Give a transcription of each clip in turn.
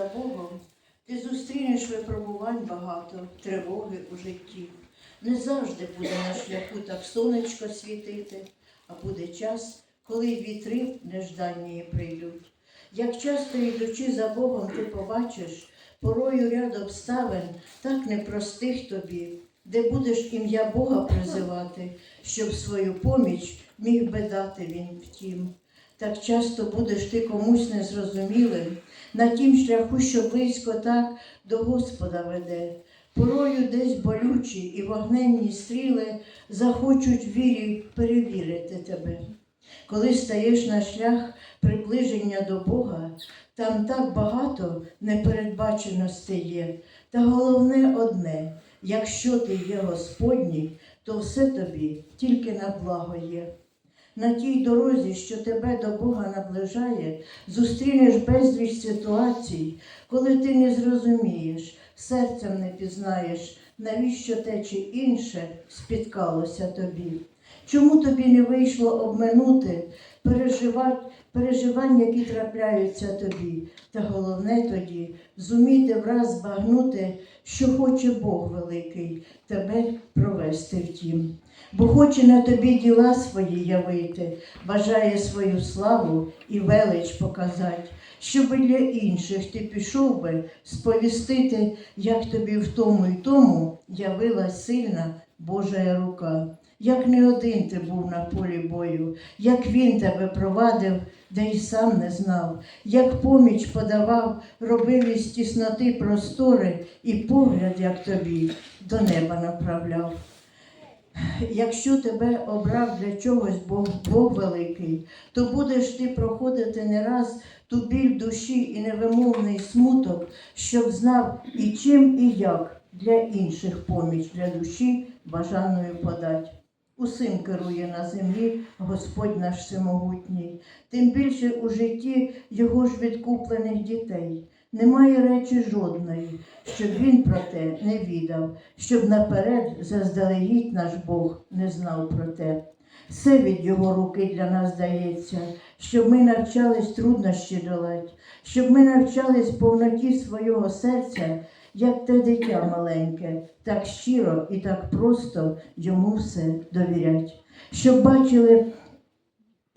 за Богом, ти зустрінеш випробувань багато, тривоги у житті. Не завжди буде на шляху так сонечко світити, а буде час, коли вітри нежданні прийдуть. Як часто йдучи за Богом, ти побачиш порою ряд обставин, так непростих тобі, де будеш ім'я Бога призивати, щоб свою поміч міг би дати він втім. Так часто будеш ти комусь незрозумілим, на тім шляху, що близько так до Господа веде. Порою десь болючі і вогненні стріли захочуть вірі перевірити тебе. Коли стаєш на шлях приближення до Бога, там так багато непередбаченостей є. Та головне одне, якщо ти є Господній, то все тобі тільки на благо є. На тій дорозі, що тебе до Бога наближає, зустрінеш безліч ситуацій, коли ти не зрозумієш, серцем не пізнаєш, навіщо те чи інше спіткалося тобі. Чому тобі не вийшло обминути переживання, які трапляються тобі? Та головне тоді зуміти враз збагнути, що хоче Бог великий тебе провести в тім. Бо хоче на тобі діла свої явити, бажає свою славу і велич показати, щоби для інших ти пішов би сповістити, як тобі в тому й тому явилась сильна Божа рука. Як не один ти був на полі бою, як він тебе провадив, де й сам не знав, як поміч подавав, робив із тісноти простори, і погляд, як тобі, до неба направляв. Якщо тебе обрав для чогось Бог, Бог великий, то будеш ти проходити не раз ту біль душі і невимовний смуток, щоб знав і чим, і як для інших поміч для душі бажаною подать. Усім керує на землі Господь наш всемогутній, тим більше у житті його ж відкуплених дітей. Немає речі жодної, щоб він про те не відав, щоб наперед заздалегідь наш Бог не знав про те. Все від його руки для нас дається, щоб ми навчались труднощі долать, щоб ми навчались повноті свого серця, як те дитя маленьке, так щиро і так просто йому все довірять. Щоб бачили,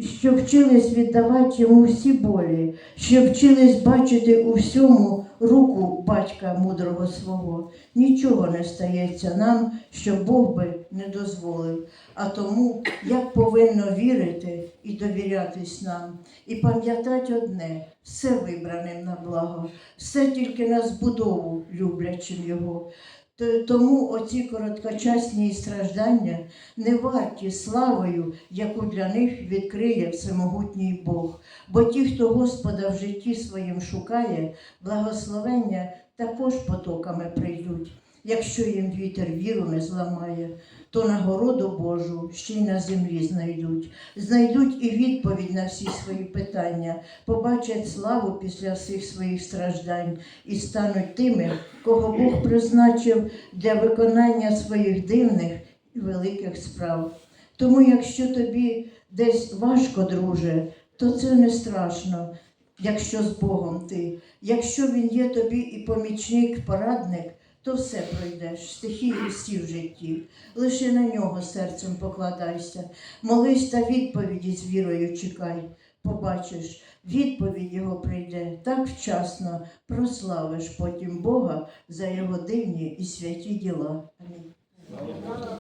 що вчились віддавати йому всі болі, що вчились бачити у всьому руку батька мудрого свого. Нічого не стається нам, що Бог би не дозволив. А тому як повинно вірити і довірятись нам, і пам'ятати одне, все вибраним на благо, все тільки на збудову люблячим його. Тому оці короткочасні страждання не варті славою, яку для них відкриє всемогутній Бог. Бо ті, хто Господа в житті своїм шукає, благословення також потоками прийдуть. Якщо їм вітер віру не зламає, то нагороду Божу ще й на землі знайдуть. Знайдуть і відповідь на всі свої питання, побачать славу після всіх своїх страждань і стануть тими, кого Бог призначив для виконання своїх дивних і великих справ. Тому, якщо тобі десь важко, друже, то це не страшно, якщо з Богом ти. Якщо Він є тобі і помічник, порадник, то все пройдеш, стихії всі в житті. Лише на нього серцем покладайся, молись та відповіді з вірою чекай. Побачиш, відповідь його прийде так вчасно, прославиш потім Бога за його дивні і святі діла. Амінь.